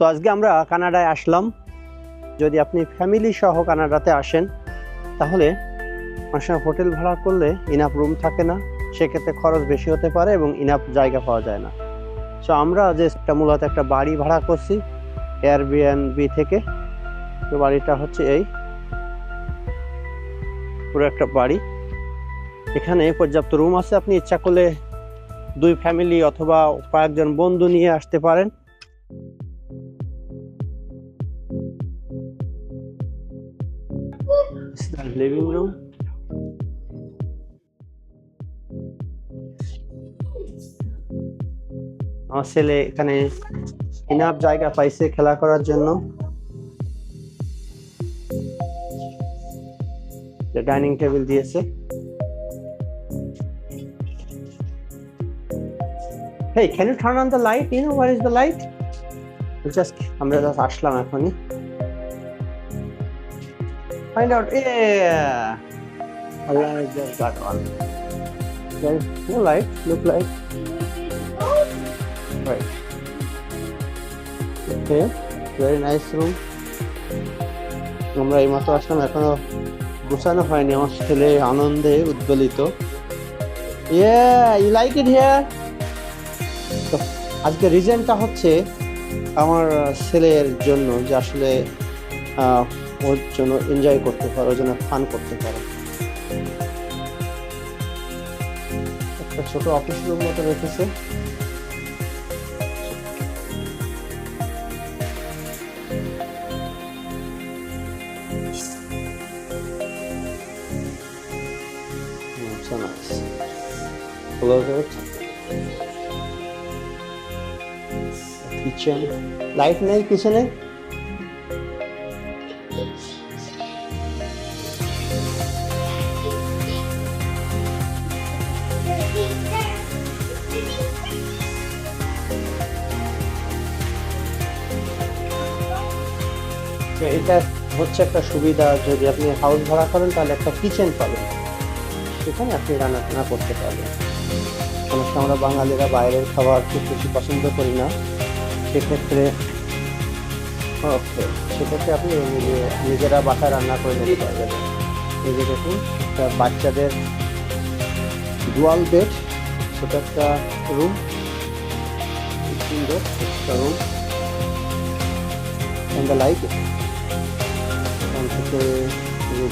তো আজকে আমরা কানাডায় আসলাম। যদি আপনি ফ্যামিলি সহ কানাডাতে আসেন, তাহলে সময় হোটেল ভাড়া করলে ইনাফ রুম থাকে না। সেক্ষেত্রে খরচ বেশি হতে পারে এবং ইনাফ জায়গা পাওয়া যায় না। সো আমরা যে মূলত একটা বাড়ি ভাড়া করছি এয়ারবিএনবি থেকে। তো বাড়িটা হচ্ছে এই। পুরো একটা বাড়ি। এখানে পর্যাপ্ত রুম আছে। আপনি ইচ্ছা করলে দুই ফ্যামিলি অথবা কয়েকজন বন্ধু নিয়ে আসতে পারেন। লিভিং রুম আমার ছেলে এখানে ইনাফ জায়গা পাইছে খেলা করার জন্য ডাইনিং টেবিল দিয়েছে Hey, can you turn on the light? You know where is the light? Just আমরা just এখনই Find out. Yeah. Allah just got one. There is no light. Look like. Right. Okay. Very nice room. আমরা এইমাত্র আসলাম এখনও গোছানো হয়নি আমার ছেলে আনন্দে উদ্বেলিত you like it here? তো আজকে রিজনটা হচ্ছে আমার ছেলের জন্য যে আসলে ওর জন্য এনজয় করতে পারো, ওর জন্য ফান করতে পারো। একটা ছোট অফিস রুম মতো রেখেছে. কিচেন লাইট নেই কিচেনে তো এটা হচ্ছে একটা সুবিধা যদি আপনি হাউস ভাড়া করেন, তাহলে একটা কিচেন পাবেন। সেখানে আপনি রান্না টান্না করতে পারবেন। অনেক আমরা বাঙালিরা বাইরের খাবার খুব বেশি পছন্দ করি না। সেক্ষেত্রে ওকে সেক্ষেত্রে আপনি নিজে- নিজেরা বাসায় রান্না করে নিতে পারবেন। এই যে দেখুন বাচ্চাদের ডুয়াল বেড ছোট একটা রুম সুন্দর, একটা রুম অ্যান্ড লাইট এখান থেকে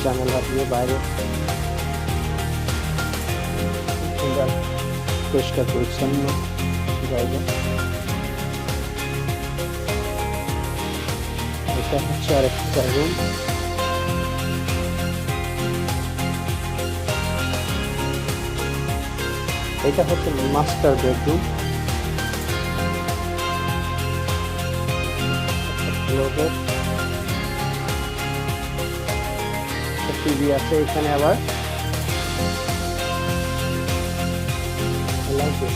জানালা দিয়ে বাইরে পরিষ্কার পরিচ্ছন্ন জায়গা। এটা হচ্ছে আর একটা রুম এটা হচ্ছে master bedroom the CBS station ever. I like it.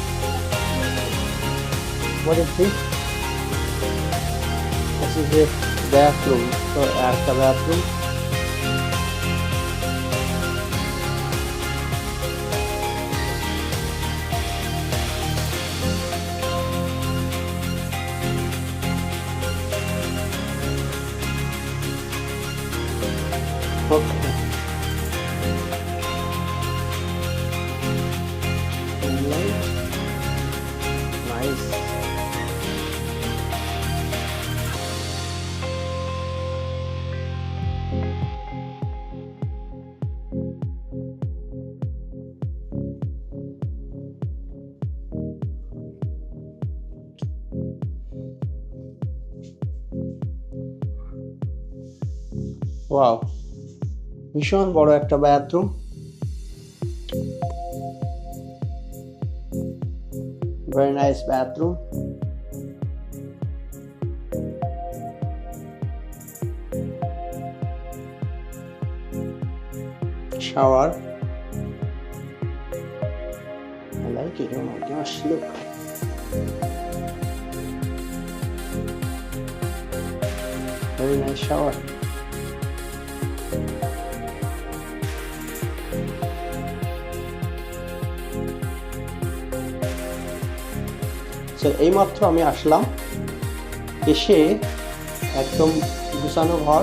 What is this? This is a bathroom. So, as the bathroom. Wow ভীষণ বড় একটা bathroom very nice bathroom shower Very nice shower. So, এইমাত্র আমি আসলাম। এসে একদম গুছানো ঘর।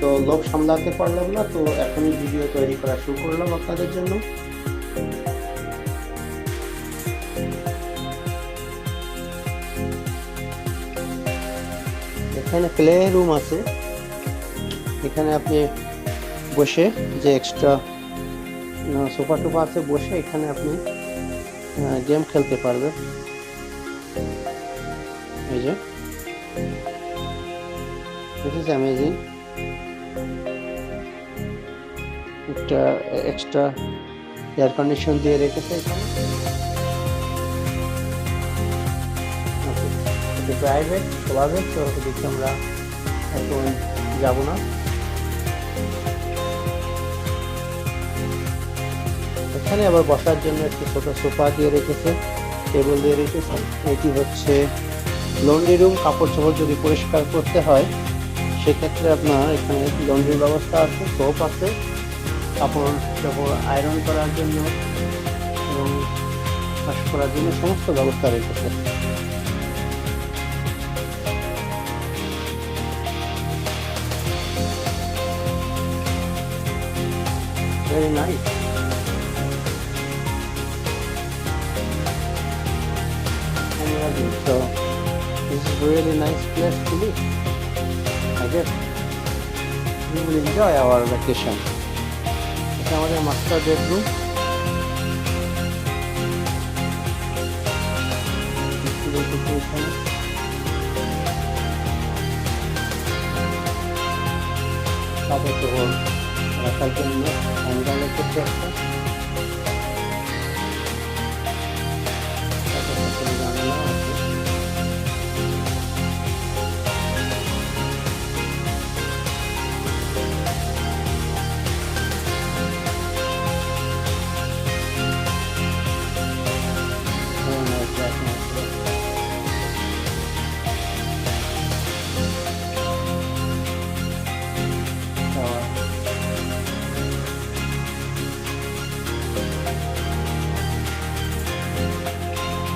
তো লোক সামলাতে পারলাম না তো এখনই ভিডিও তৈরি করা শুরু করলাম আপনাদের জন্য। এখানে প্লে রুম আছে। এখানে আপনি বসে যে এক্সট্রা সোফা টোফা আছে, বসে এখানে আপনি গেম খেলতে পারবেন। এই যে। দিস ইজ অ্যামেজিং একটা এক্সট্রা এয়ার কন্ডিশন দিয়ে রেখেছে এখানে। প্রাইভেট স্বাভাবিক তো ওদিকে আমরা এখন যাব না। এখানে আবার বসার জন্য একটি ছোট সোফা দিয়ে রেখেছে, টেবিল দিয়ে রেখেছে এটি হচ্ছে লন্ড্রি রুম কাপড় চোপড় যদি পরিষ্কার করতে হয়, সেক্ষেত্রে আপনার এখানে লন্ড্রির ব্যবস্থা আছে সোপ আছে কাপড় চোপড় আয়রন করার জন্য এবং ওয়াশ করার জন্য সমস্ত ব্যবস্থা রেখেছে Very nice. So this is a really nice place to live. I guess we will enjoy our vacation. এটা আমাদের মাস্টার বেডরুম কাপড় চোপড় রাখার জন্য হ্যান্ডালের ক্ষেত্রে একটা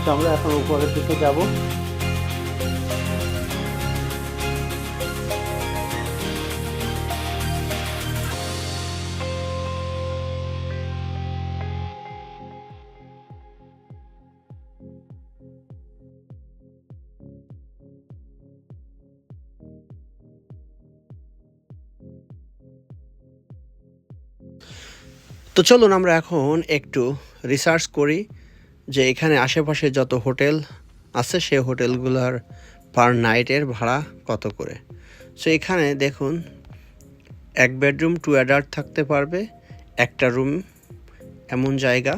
তো আমরা এখন উপরের দিকে যাব। তো চলুন আমরা এখন একটু রিসার্চ করি। যে এখানে আশেপাশে যত হোটেল আছে, সে হোটেলগুলোর পার নাইটের ভাড়া কত করে? সো এখানে দেখুন, এক বেডরুম টু অ্যাডাল্ট থাকতে পারবে, একটা রুম এমন জায়গা।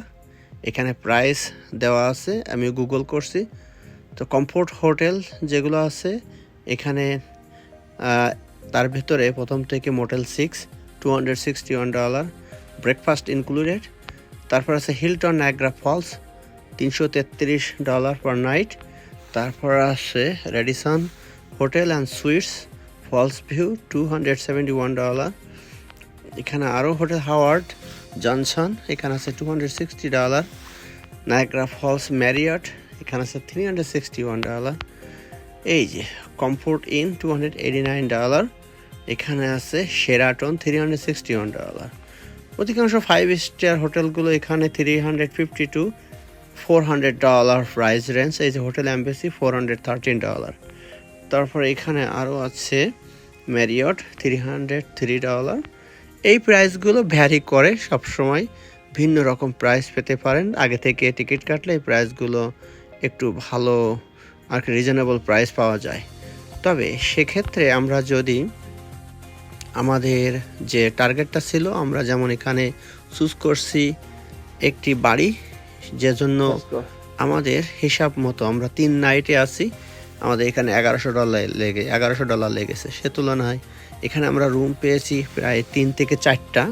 এখানে প্রাইস দেওয়া আছে, আমি গুগল করছি। তো কমফোর্ট হোটেল যেগুলো আছে, এখানে তার ভিতরে প্রথম থেকে motel six two hundred sixty one dollar breakfast included তারপর আছে হিলটন নাইগ্রা ফলস তিনশো তেত্রিশ ডলার পার নাইট। তারপর আছে Radisson hotel and suites Falls View two hundred seventy one dollar. এখানে আরও হোটেল হাওয়ার্ড জনসন এখানে আছে two hundred sixty dollar. Niagara Falls Marriott এখানে আছে three hundred sixty one dollar. এই যে Comfort Inn two hundred eighty nine dollar. এখানে আছে Sheraton three hundred sixty one dollar. অধিকাংশ ফাইভ স্টার হোটেলগুলো এখানে three hundred fifty two four hundred dollar price range এই যে hotel embassy four hundred thirteen dollar তারপর এখানে আরও আছে Marriott three hundred three dollar এই প্রাইসগুলো ভ্যারি করে সবসময় ভিন্ন রকম প্রাইস পেতে পারেন। আগে থেকে টিকিট কাটলে এই প্রাইসগুলো একটু ভালো আর কি রিজনেবল প্রাইস পাওয়া যায়। তবে সেক্ষেত্রে আমরা যদি আমাদের যে টার্গেটটা ছিল, আমরা যেমন এখানে চুজ করছি একটি বাড়ি যে জন্য আমাদের হিসাব মতো আমরা তিন নাইটে আছি আমাদের এখানে এগারোশো ডলার লেগে এগারোশো ডলার লেগেছে। সে তুলনায় এখানে আমরা রুম পেয়েছি প্রায় তিন থেকে চারটা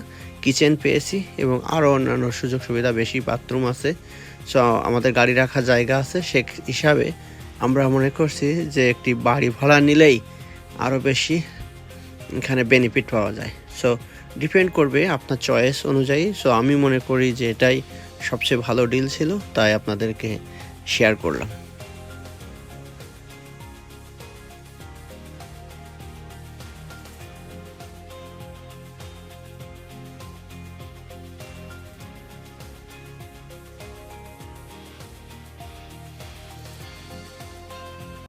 কিচেন পেয়েছি এবং আরও অন্যান্য সুযোগ সুবিধা বেশি বাথরুম আছে। সো আমাদের গাড়ি রাখার জায়গা আছে সে হিসাবে আমরা মনে করছি যে একটি বাড়ি ভাড়া নিলেই আরও বেশি এখানে বেনিফিট পাওয়া যায়। সো ডিপেন্ড করবে আপনার চয়েস অনুযায়ী। সো আমি মনে করি যে এটাই সবচেয়ে ভালো ডিল ছিল তাই আপনাদেরকে শেয়ার করলাম।